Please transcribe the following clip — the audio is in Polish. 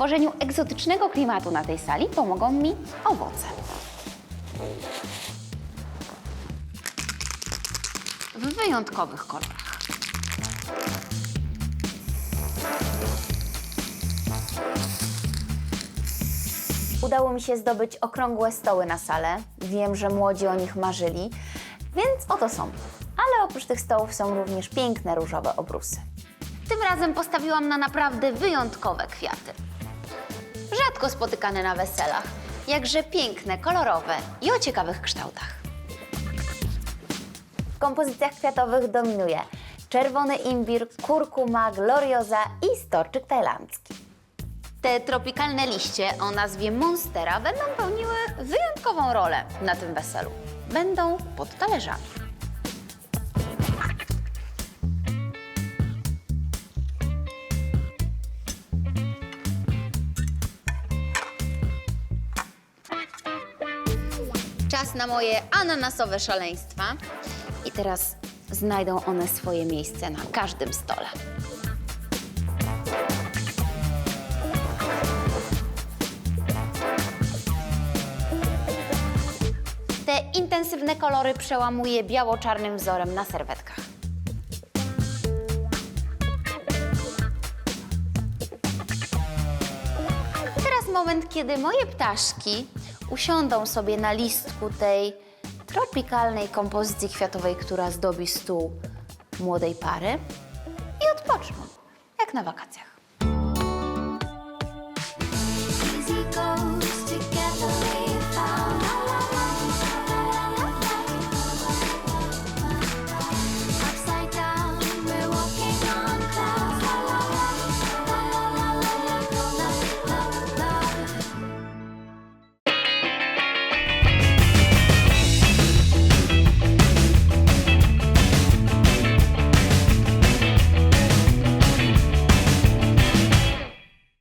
stworzeniu egzotycznego klimatu na tej sali pomogą mi owoce. W wyjątkowych kolorach. Udało mi się zdobyć okrągłe stoły na salę. Wiem, że młodzi o nich marzyli, więc oto są. Ale oprócz tych stołów są również piękne różowe obrusy. Tym razem postawiłam na naprawdę wyjątkowe kwiaty. Rzadko spotykane na weselach, jakże piękne, kolorowe i o ciekawych kształtach. W kompozycjach kwiatowych dominuje czerwony imbir, kurkuma, glorioza i storczyk tajlandzki. Te tropikalne liście o nazwie Monstera będą pełniły wyjątkową rolę na tym weselu. Będą pod talerzami. Czas na moje ananasowe szaleństwa. I teraz znajdą one swoje miejsce na każdym stole. Te intensywne kolory przełamuję biało-czarnym wzorem na serwetkach. Teraz moment, kiedy moje ptaszki usiądą sobie na listku tej tropikalnej kompozycji kwiatowej, która zdobi stół młodej pary i odpoczną, jak na wakacjach.